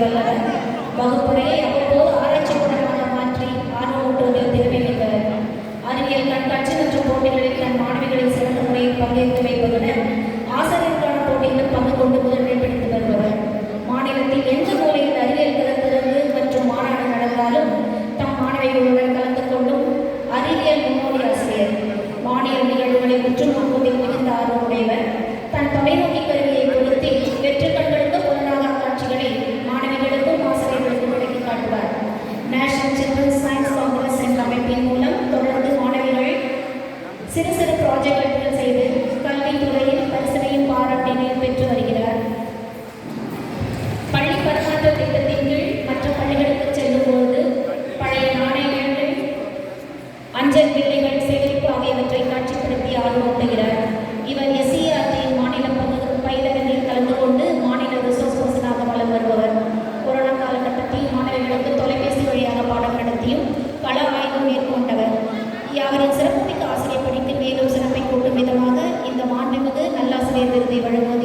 வல்லவர் வகுப்புரையை கொண்டு பிடித்து வருபவர். மாநிலத்தில் எந்த மூலையில் அறிவியல் மற்றும் மாநாடு நடந்தாலும் தம் மாணவிகளுடன் கலந்து கொண்டும் அறிவியல் முன்னோடி ஆசிரியர். மாநில நிகழ்வுகளை முற்று முன்கூட்டி ப்ராஜெக்ட் செய்து கல்வித்துறை ஆசிரியர் விருதை வழங்குவது